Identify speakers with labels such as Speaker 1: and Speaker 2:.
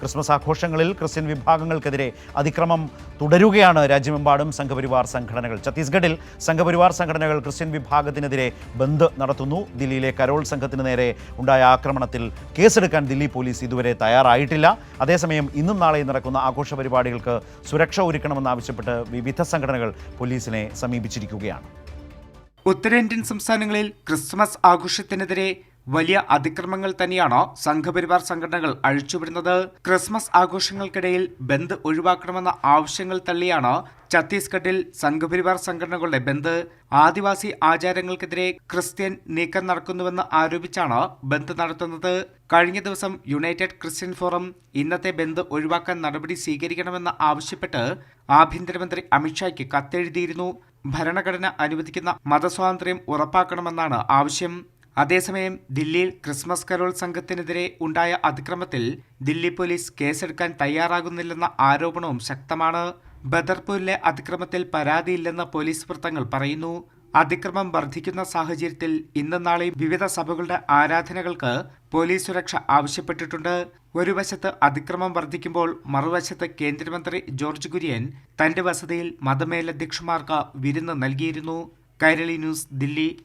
Speaker 1: Christmas ആഘോഷങ്ങളിൽ Christian വിഭാഗങ്ങൾക്കെതിരെ അതിക്രമം തുടരുകയാണ് രാജ്യമെമ്പാടും സംഘപരിവാർ സംഘടനകൾ. ഛത്തീസ്ഗഡിൽ സംഘപരിവാർ സംഘടനകൾ ക്രിസ്ത്യൻ വിഭാഗത്തിനെതിരെ ബന്ദ് നടത്തുന്നു. ദില്ലിയിലെ കരോൾ സംഘത്തിന് നേരെ ഉണ്ടായ ആക്രമണത്തിൽ കേസെടുക്കാൻ ദില്ലി പോലീസ് ഇതുവരെ തയ്യാറായിട്ടില്ല. അതേസമയം ഇന്നും നാളെയും നടക്കുന്ന ആഘോഷ പരിപാടികൾക്ക് സുരക്ഷ ഒരുക്കണമെന്നാവശ്യപ്പെട്ട് വിവിധ സംഘടനകൾ പോലീസിനെ സമീപിച്ചിരിക്കുകയാണ്.
Speaker 2: ഉത്തരേന്ത്യൻ സംസ്ഥാനങ്ങളിൽ ക്രിസ്മസ് ആഘോഷത്തിനെതിരെ വലിയ അതിക്രമങ്ങൾ തന്നെയാണ് സംഘപരിവാർ സംഘടനകൾ അഴിച്ചുവിടുന്നത്. ക്രിസ്മസ് ആഘോഷങ്ങൾക്കിടയിൽ ബന്ദ് ഒഴിവാക്കണമെന്ന ആവശ്യങ്ങൾ തള്ളിയാണ് ഛത്തീസ്ഗഡിൽ സംഘപരിവാർ സംഘടനകളുടെ ബന്ദ്. ആദിവാസി ആചാരങ്ങൾക്കെതിരെ ക്രിസ്ത്യൻ നീക്കം നടക്കുന്നുവെന്ന് ആരോപിച്ചാണ് ബന്ദ് നടത്തുന്നത്. കഴിഞ്ഞ ദിവസം യുണൈറ്റഡ് ക്രിസ്ത്യൻ ഫോറം ഇന്നത്തെ ബന്ദ് ഒഴിവാക്കാൻ നടപടി സ്വീകരിക്കണമെന്ന് ആവശ്യപ്പെട്ട് ആഭ്യന്തരമന്ത്രി അമിത്ഷായ്ക്ക് കത്തെഴുതിയിരുന്നു. ഭരണഘടന അനുവദിക്കുന്ന മതസ്വാതന്ത്ര്യം ഉറപ്പാക്കണമെന്നാണ് ആവശ്യം. അതേസമയം ദില്ലിയിൽ ക്രിസ്മസ് കരോൾ സംഘത്തിനെതിരെ ഉണ്ടായ അതിക്രമത്തിൽ ദില്ലി പോലീസ് കേസെടുക്കാൻ തയ്യാറാകുന്നില്ലെന്ന ആരോപണവും ശക്തമാണ്. ബദർപൂരിലെ അതിക്രമത്തിൽ പരാതിയില്ലെന്ന് പോലീസ് വൃത്തങ്ങൾ പറയുന്നു. അതിക്രമം വർദ്ധിക്കുന്ന സാഹചര്യത്തിൽ ഇന്നും നാളെയും വിവിധ സഭകളുടെ ആരാധനകൾക്ക് പോലീസ് സുരക്ഷ ആവശ്യപ്പെട്ടിട്ടുണ്ട്. ഒരു വശത്ത് അതിക്രമം വർദ്ധിക്കുമ്പോൾ മറുവശത്ത് കേന്ദ്രമന്ത്രി ജോർജ് കുര്യൻ തന്റെ വസതിയിൽ മതമേലധ്യക്ഷന്മാർക്ക് വിരുന്ന് നൽകിയിരുന്നു. കൈരളി ന്യൂസ് ദില്ലി.